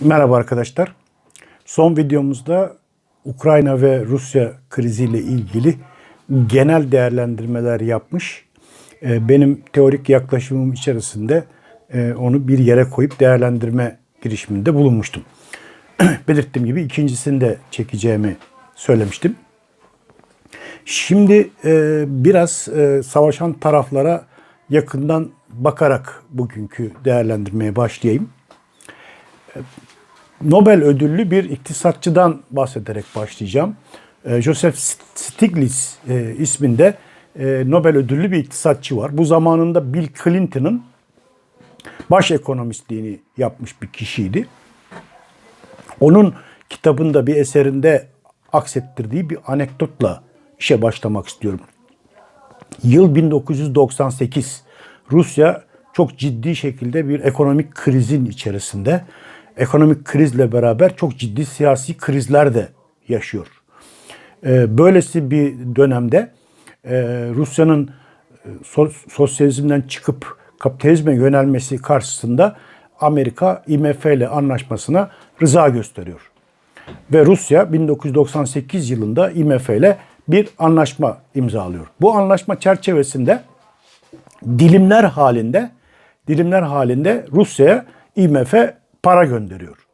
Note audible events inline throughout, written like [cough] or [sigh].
Merhaba arkadaşlar. Son videomuzda Ukrayna ve Rusya kriziyle ilgili genel değerlendirmeler yapmış. Ee, Benim teorik yaklaşımım içerisinde e, onu bir yere koyup değerlendirme girişiminde bulunmuştum. [clears throat] Belirttiğim gibi ikincisini de çekeceğimi söylemiştim. Şimdi e, biraz e, savaşan taraflara yakından bakarak bugünkü değerlendirmeye başlayayım. Nobel ödüllü bir iktisatçıdan bahsederek başlayacağım. E, Joseph Stiglitz e, isminde e, Nobel ödüllü bir iktisatçı var. Bu zamanında Bill Clinton'ın baş ekonomistliğini yapmış bir kişiydi. Onun kitabında bir eserinde aksettirdiği bir anekdotla işe başlamak istiyorum. Yıl 1998. Rusya çok ciddi şekilde bir ekonomik krizin içerisinde. Ekonomik krizle beraber çok ciddi siyasi krizler de yaşıyor. Ee, Böylesi bir dönemde e, Rusya'nın e, so- sosyalizmden çıkıp kapitalizme yönelmesi karşısında Amerika IMF ile anlaşmasına rıza gösteriyor. Ve Rusya 1998 yılında IMF ile bir anlaşma imzalıyor. Bu anlaşma çerçevesinde dilimler halinde dilimler halinde Rusya'ya IMF para gönderiyor.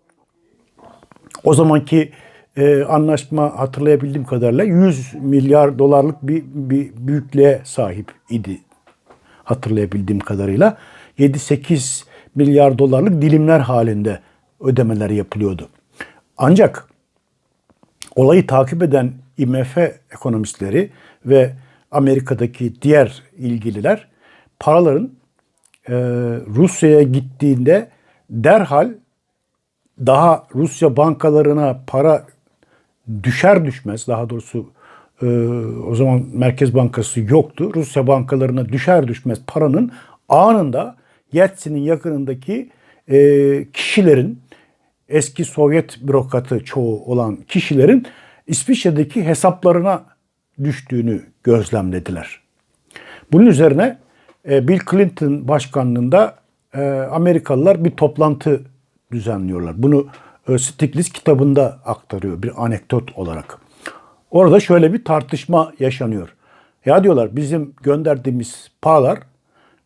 O zamanki e, anlaşma hatırlayabildiğim kadarıyla 100 milyar dolarlık bir, bir büyüklüğe sahip idi. Hatırlayabildiğim kadarıyla 7-8 milyar dolarlık dilimler halinde ödemeler yapılıyordu. Ancak olayı takip eden IMF ekonomistleri ve Amerika'daki diğer ilgililer paraların e, Rusya'ya gittiğinde derhal daha Rusya bankalarına para düşer düşmez daha doğrusu e, o zaman Merkez Bankası yoktu. Rusya bankalarına düşer düşmez paranın anında Yeltsin'in yakınındaki e, kişilerin eski Sovyet bürokratı çoğu olan kişilerin İsviçre'deki hesaplarına düştüğünü gözlemlediler. Bunun üzerine e, Bill Clinton başkanlığında Amerikalılar bir toplantı düzenliyorlar. Bunu e, Stiglitz kitabında aktarıyor bir anekdot olarak. Orada şöyle bir tartışma yaşanıyor. Ya diyorlar bizim gönderdiğimiz paralar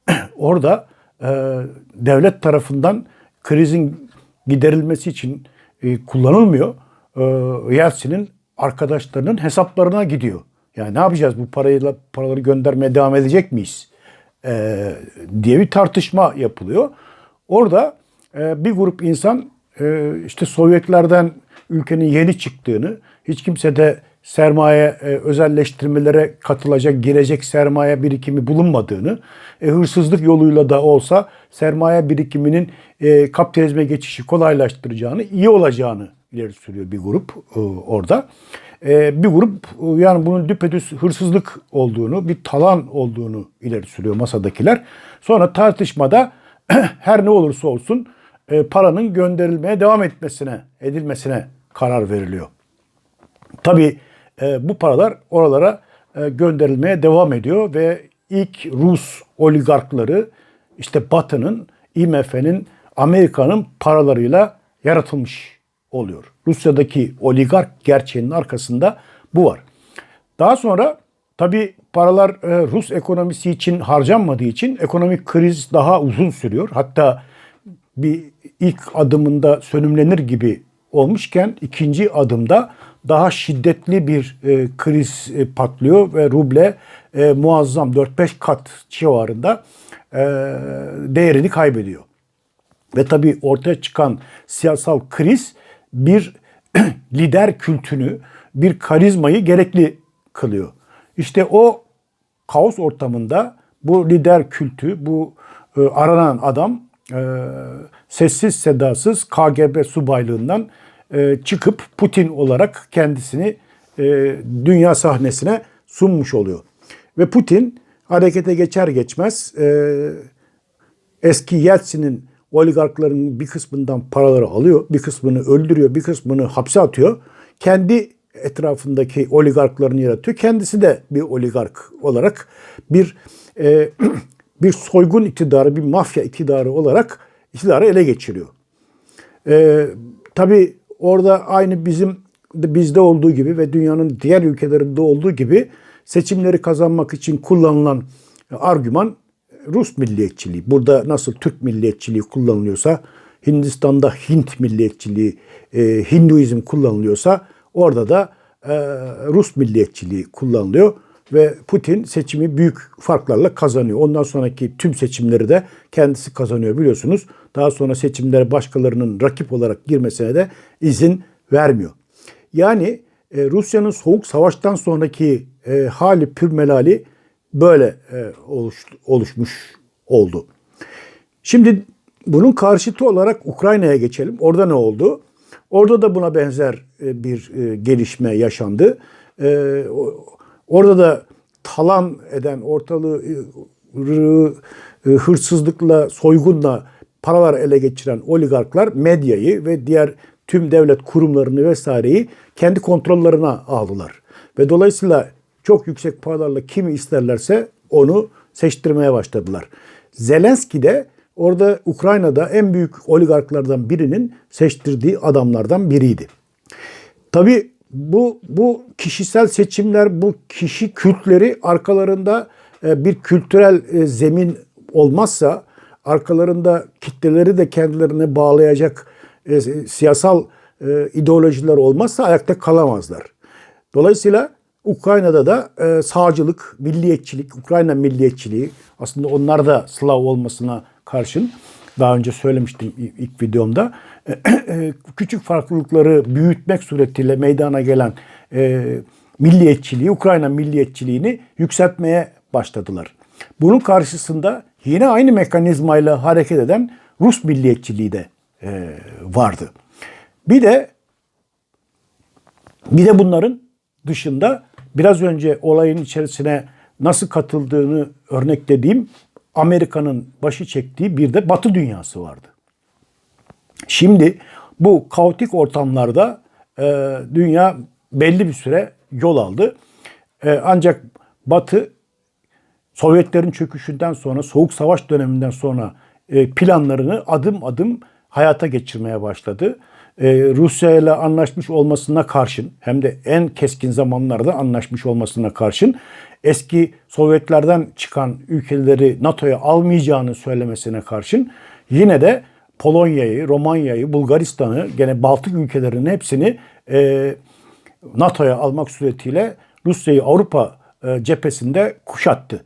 [clears throat] orada e, devlet tarafından krizin giderilmesi için e, kullanılmıyor. E, Yeltsin'in arkadaşlarının hesaplarına gidiyor. Yani ne yapacağız bu parayla paraları göndermeye devam edecek miyiz? E, diye bir tartışma yapılıyor. Orada bir grup insan e, işte Sovyetlerden ülkenin yeni çıktığını, hiç kimse de sermaye e, özelleştirmelere katılacak, girecek sermaye birikimi bulunmadığını, e, hırsızlık yoluyla da olsa sermaye birikiminin kapitalizme geçişi kolaylaştıracağını, iyi olacağını ileri sürüyor bir grup orada. Bir grup yani bunun düpedüz hırsızlık olduğunu, bir talan olduğunu ileri sürüyor masadakiler. Sonra tartışmada [clears throat] her ne olursa olsun e, paranın gönderilmeye devam etmesine, edilmesine karar veriliyor. Tabii e, bu paralar oralara e, gönderilmeye devam ediyor ve ilk Rus oligarkları işte Batı'nın, IMF'nin, Amerika'nın paralarıyla yaratılmış oluyor. Rusya'daki oligark gerçeğinin arkasında bu var. Daha sonra tabii paralar e, Rus ekonomisi için harcanmadığı için ekonomik kriz daha uzun sürüyor. Hatta bir ilk adımında sönümlenir gibi olmuşken ikinci adımda daha şiddetli bir e, kriz e, patlıyor ve ruble e, muazzam 4-5 kat civarında e, değerini kaybediyor. Ve tabii ortaya çıkan siyasal kriz bir [clears throat] lider kültünü, bir karizmayı gerekli kılıyor. İşte o kaos ortamında bu lider kültü, bu e, aranan adam e, sessiz sedasız KGB subaylığından e, çıkıp Putin olarak kendisini e, dünya sahnesine sunmuş oluyor. Ve Putin harekete geçer geçmez e, eski Yeltsin'in oligarkların bir kısmından paraları alıyor, bir kısmını öldürüyor, bir kısmını hapse atıyor. Kendi etrafındaki oligarklarını yaratıyor. Kendisi de bir oligark olarak bir e, [clears throat] bir soygun iktidarı, bir mafya iktidarı olarak iktidarı ele geçiriyor. Ee, tabii orada aynı bizim bizde olduğu gibi ve dünyanın diğer ülkelerinde olduğu gibi seçimleri kazanmak için kullanılan argüman Rus milliyetçiliği. Burada nasıl Türk milliyetçiliği kullanılıyorsa, Hindistan'da Hint milliyetçiliği, e, Hinduizm kullanılıyorsa orada da e, Rus milliyetçiliği kullanılıyor ve Putin seçimi büyük farklarla kazanıyor. Ondan sonraki tüm seçimleri de kendisi kazanıyor biliyorsunuz. Daha sonra seçimlere başkalarının rakip olarak girmesine de izin vermiyor. Yani e, Rusya'nın soğuk savaştan sonraki e, hali pürmelali böyle e, oluş, oluşmuş oldu. Şimdi bunun karşıtı olarak Ukrayna'ya geçelim. Orada ne oldu? Orada da buna benzer e, bir e, gelişme yaşandı. E, orada da talan eden ortalığı hırsızlıkla, soygunla paralar ele geçiren oligarklar medyayı ve diğer tüm devlet kurumlarını vesaireyi kendi kontrollerine aldılar. Ve dolayısıyla çok yüksek paralarla kimi isterlerse onu seçtirmeye başladılar. Zelenski de orada Ukrayna'da en büyük oligarklardan birinin seçtirdiği adamlardan biriydi. Tabi bu, bu kişisel seçimler, bu kişi kültleri arkalarında e, bir kültürel e, zemin olmazsa, arkalarında kitleleri de kendilerine bağlayacak e, siyasal ideolojiler olmazsa ayakta kalamazlar. Dolayısıyla Ukrayna'da da sağcılık, milliyetçilik, Ukrayna milliyetçiliği aslında onlar da Slav olmasına karşın daha önce söylemiştim ilk videomda e, küçük farklılıkları büyütmek suretiyle meydana gelen e, milliyetçiliği, Ukrayna milliyetçiliğini yükseltmeye başladılar. Bunun karşısında yine aynı mekanizmayla hareket eden Rus milliyetçiliği de e, vardı. Bir de bir de bunların dışında biraz önce olayın içerisine nasıl katıldığını örneklediğim Amerika'nın başı çektiği bir de Batı dünyası vardı. Şimdi bu kaotik ortamlarda e, dünya belli bir süre yol aldı. E, ancak Batı Sovyetlerin çöküşünden sonra, Soğuk Savaş döneminden sonra e, planlarını adım adım hayata geçirmeye başladı. E, Rusya ile anlaşmış olmasına karşın hem de en keskin zamanlarda anlaşmış olmasına karşın eski Sovyetlerden çıkan ülkeleri NATO'ya almayacağını söylemesine karşın yine de Polonya'yı, Romanya'yı, Bulgaristan'ı, gene Baltık ülkelerinin hepsini e, NATO'ya almak suretiyle Rusya'yı Avrupa e, cephesinde kuşattı.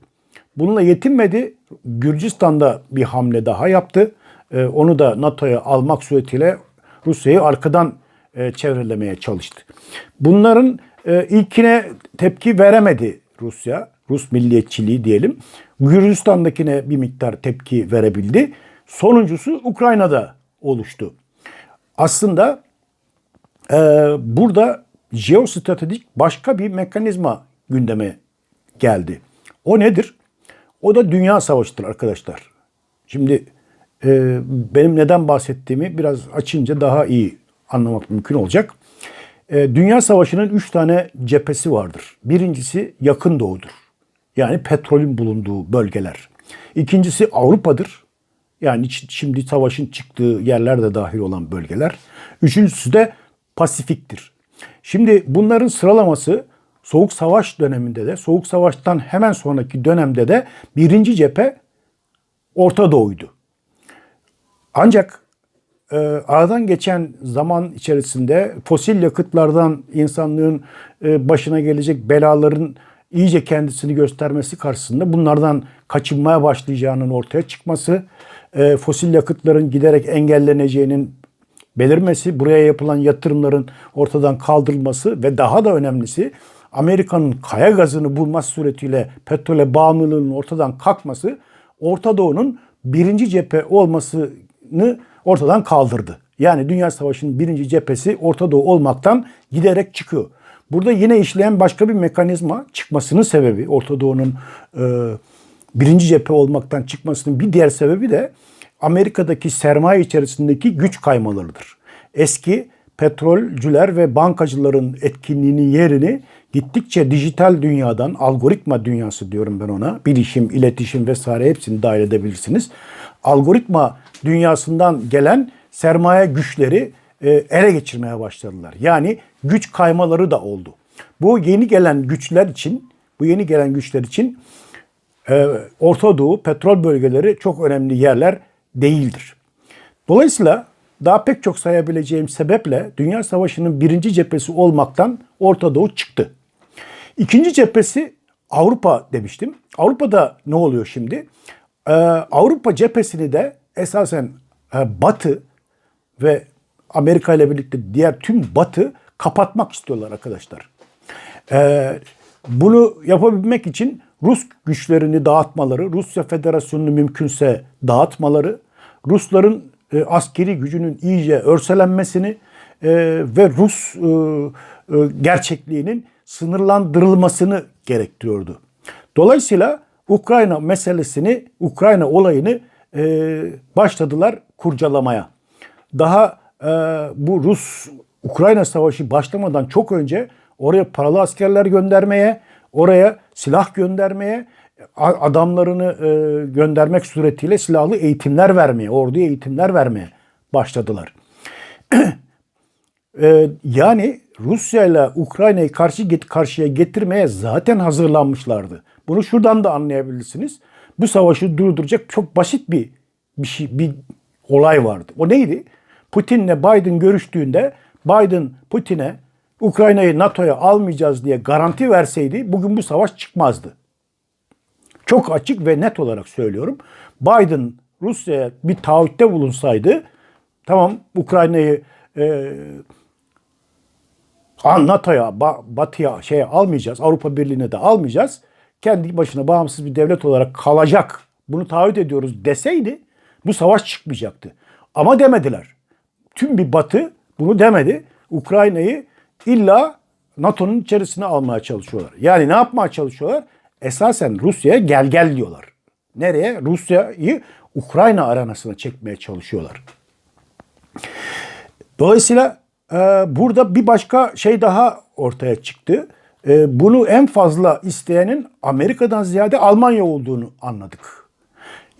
Bununla yetinmedi. Gürcistan'da bir hamle daha yaptı. E, onu da NATO'ya almak suretiyle Rusya'yı arkadan e, çevrelemeye çalıştı. Bunların e, ilkine tepki veremedi Rusya. Rus milliyetçiliği diyelim. Gürcistan'dakine bir miktar tepki verebildi. Sonuncusu Ukrayna'da oluştu. Aslında e, burada jeostratejik başka bir mekanizma gündeme geldi. O nedir? O da dünya savaşıdır arkadaşlar. Şimdi e, benim neden bahsettiğimi biraz açınca daha iyi anlamak mümkün olacak. E, dünya savaşının üç tane cephesi vardır. Birincisi yakın doğudur. Yani petrolün bulunduğu bölgeler. İkincisi Avrupa'dır. Yani şimdi savaşın çıktığı yerler de dahil olan bölgeler. Üçüncüsü de Pasifik'tir. Şimdi bunların sıralaması Soğuk Savaş döneminde de, Soğuk Savaş'tan hemen sonraki dönemde de birinci cephe Orta Doğu'ydu. Ancak e, aradan geçen zaman içerisinde fosil yakıtlardan insanlığın e, başına gelecek belaların iyice kendisini göstermesi karşısında bunlardan kaçınmaya başlayacağının ortaya çıkması, e, fosil yakıtların giderek engelleneceğinin belirmesi, buraya yapılan yatırımların ortadan kaldırılması ve daha da önemlisi Amerika'nın kaya gazını bulması suretiyle petrole bağımlılığının ortadan kalkması Orta Doğu'nun birinci cephe olmasını ortadan kaldırdı. Yani Dünya Savaşı'nın birinci cephesi Orta Doğu olmaktan giderek çıkıyor. Burada yine işleyen başka bir mekanizma çıkmasının sebebi Orta Doğu'nun e, birinci cephe olmaktan çıkmasının bir diğer sebebi de Amerika'daki sermaye içerisindeki güç kaymalarıdır. Eski petrolcüler ve bankacıların etkinliğinin yerini gittikçe dijital dünyadan, algoritma dünyası diyorum ben ona, bilişim, iletişim vesaire hepsini dahil edebilirsiniz. Algoritma dünyasından gelen sermaye güçleri e, ele geçirmeye başladılar. Yani güç kaymaları da oldu. Bu yeni gelen güçler için, bu yeni gelen güçler için e, Orta Doğu petrol bölgeleri çok önemli yerler değildir. Dolayısıyla daha pek çok sayabileceğim sebeple Dünya Savaşı'nın birinci cephesi olmaktan Orta Doğu çıktı. İkinci cephesi Avrupa demiştim. Avrupa'da ne oluyor şimdi? Ee, Avrupa cephesini de esasen e, Batı ve Amerika ile birlikte diğer tüm Batı kapatmak istiyorlar arkadaşlar. Ee, bunu yapabilmek için Rus güçlerini dağıtmaları, Rusya Federasyonu'nu mümkünse dağıtmaları, Rusların e, askeri gücünün iyice örselenmesini e, ve Rus e, e, gerçekliğinin sınırlandırılmasını gerektiriyordu. Dolayısıyla Ukrayna meselesini, Ukrayna olayını e, başladılar kurcalamaya. Daha e, bu Rus-Ukrayna savaşı başlamadan çok önce oraya paralı askerler göndermeye, oraya silah göndermeye, adamlarını e, göndermek suretiyle silahlı eğitimler vermeye, orduya eğitimler vermeye başladılar. Ee, [clears throat] yani Rusya ile Ukrayna'yı karşı karşıya getirmeye zaten hazırlanmışlardı. Bunu şuradan da anlayabilirsiniz. Bu savaşı durduracak çok basit bir bir şey bir olay vardı. O neydi? Putin'le Biden görüştüğünde Biden Putin'e Ukrayna'yı NATO'ya almayacağız diye garanti verseydi bugün bu savaş çıkmazdı. Çok açık ve net olarak söylüyorum. Biden Rusya'ya bir taahhütte bulunsaydı tamam Ukrayna'yı e, NATO'ya, ba- Batı'ya şeye almayacağız. Avrupa Birliği'ne de almayacağız. Kendi başına bağımsız bir devlet olarak kalacak. Bunu taahhüt ediyoruz deseydi bu savaş çıkmayacaktı. Ama demediler. Tüm bir Batı bunu demedi. Ukrayna'yı illa NATO'nun içerisine almaya çalışıyorlar. Yani ne yapmaya çalışıyorlar? Esasen Rusya'ya gel gel diyorlar. Nereye? Rusya'yı Ukrayna arenasına çekmeye çalışıyorlar. Dolayısıyla e, burada bir başka şey daha ortaya çıktı. E, bunu en fazla isteyenin Amerika'dan ziyade Almanya olduğunu anladık.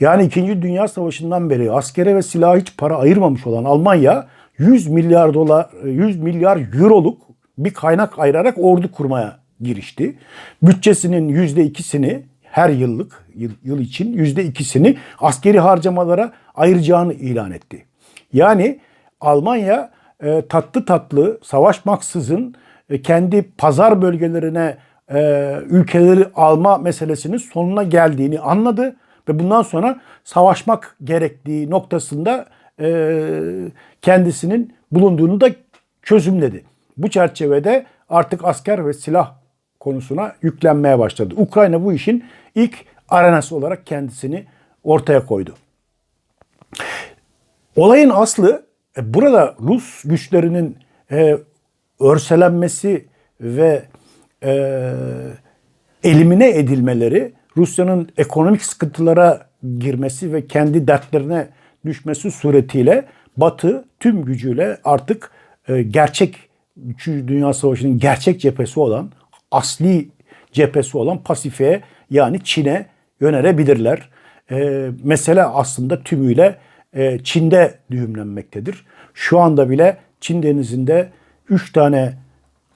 Yani 2. Dünya Savaşı'ndan beri askere ve silaha hiç para ayırmamış olan Almanya 100 milyar dolar, 100 milyar euroluk bir kaynak ayırarak ordu kurmaya girişti. Bütçesinin %2'sini her yıllık yıl, yıl için %2'sini askeri harcamalara ayıracağını ilan etti. Yani Almanya e, tatlı tatlı savaşmaksızın e, kendi pazar bölgelerine e, ülkeleri alma meselesinin sonuna geldiğini anladı ve bundan sonra savaşmak gerektiği noktasında e, kendisinin bulunduğunu da çözümledi. Bu çerçevede artık asker ve silah konusuna yüklenmeye başladı. Ukrayna bu işin ilk arenası olarak kendisini ortaya koydu. Olayın aslı e, burada Rus güçlerinin e, örselenmesi ve e, elimine edilmeleri, Rusya'nın ekonomik sıkıntılara girmesi ve kendi dertlerine düşmesi suretiyle Batı tüm gücüyle artık e, gerçek 3. Dünya Savaşı'nın gerçek cephesi olan, asli cephesi olan Pasifik'e yani Çin'e yönelebilirler. E, mesele aslında tümüyle e, Çin'de düğümlenmektedir. Şu anda bile Çin denizinde 3 tane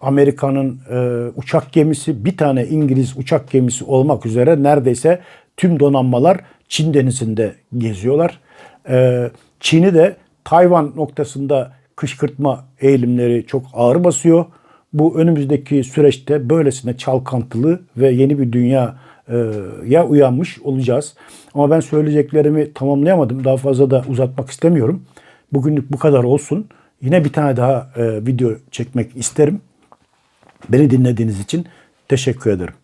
Amerika'nın e, uçak gemisi, bir tane İngiliz uçak gemisi olmak üzere neredeyse tüm donanmalar Çin denizinde geziyorlar. E, Çin'i de Tayvan noktasında kışkırtma eğilimleri çok ağır basıyor. Bu önümüzdeki süreçte böylesine çalkantılı ve yeni bir dünya ya uyanmış olacağız. Ama ben söyleyeceklerimi tamamlayamadım. Daha fazla da uzatmak istemiyorum. Bugünlük bu kadar olsun. Yine bir tane daha e, video çekmek isterim. Beni dinlediğiniz için teşekkür ederim.